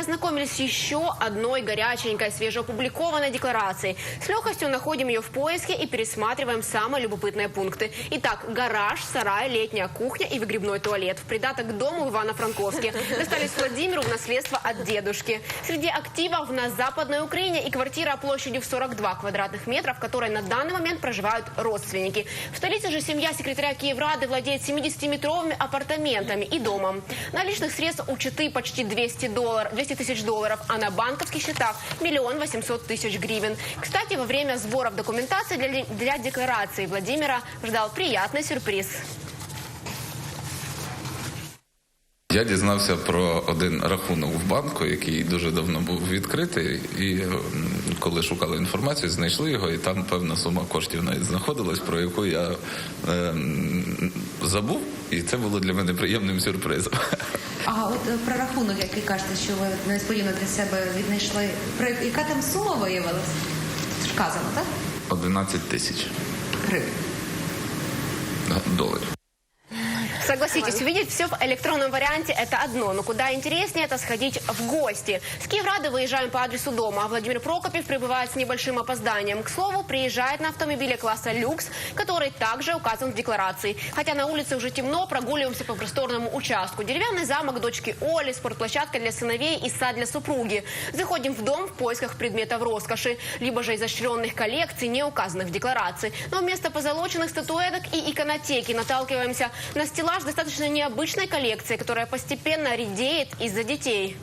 ознакомились с еще одной горяченькой, свежеопубликованной декларацией. С легкостью находим ее в поиске и пересматриваем самые любопытные пункты. Итак, гараж, сарай, летняя кухня и выгребной туалет. В придаток дому в Ивано-Франковске. Достались Владимиру в наследство от дедушки. Среди активов на Западной Украине и квартира площадью в 42 квадратных метров, в которой на данный момент проживают родственники. В столице же семья секретаря Киеврады владеет 70-метровыми апартаментами и домом. Наличных средств у Читы почти 200 долларов, 200 тысяч долларов, а на банковских счетах миллион восемьсот тысяч гривен. Кстати, во время сборов документации для, для декларации Владимира ждал приятный сюрприз. Я дізнався про один рахунок в банку, який дуже давно був відкритий, і м, коли шукали інформацію, знайшли його, і там певна сума коштів навіть знаходилась, про яку я е, м, забув, і це було для мене приємним сюрпризом. А от е, про рахунок, який кажете, що ви несподівано для себе віднайшли, про яка там сума виявилася? Вказано, так? 11 тисяч Гривень. доларів. Согласитесь, увидеть все в электронном варианте – это одно, но куда интереснее – это сходить в гости. С Киеврады выезжаем по адресу дома, а Владимир Прокопьев прибывает с небольшим опозданием. К слову, приезжает на автомобиле класса «Люкс», который также указан в декларации. Хотя на улице уже темно, прогуливаемся по просторному участку. Деревянный замок дочки Оли, спортплощадка для сыновей и сад для супруги. Заходим в дом в поисках предметов роскоши, либо же изощренных коллекций, не указанных в декларации. Но вместо позолоченных статуэток и иконотеки наталкиваемся на стеллаж достаточно необычной коллекции, которая постепенно редеет из-за детей.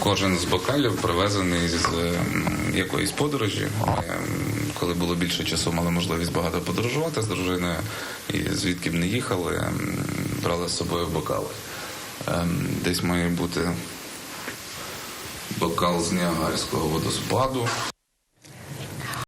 Кожен з бокалів привезений з ем, якоїсь подорожі. Ми, ем, коли було більше часу, мали можливість багато подорожувати з дружиною, і звідки б не їхали, ем, брали з собою бокали. Десь має бути бокал з Ніагарського водоспаду.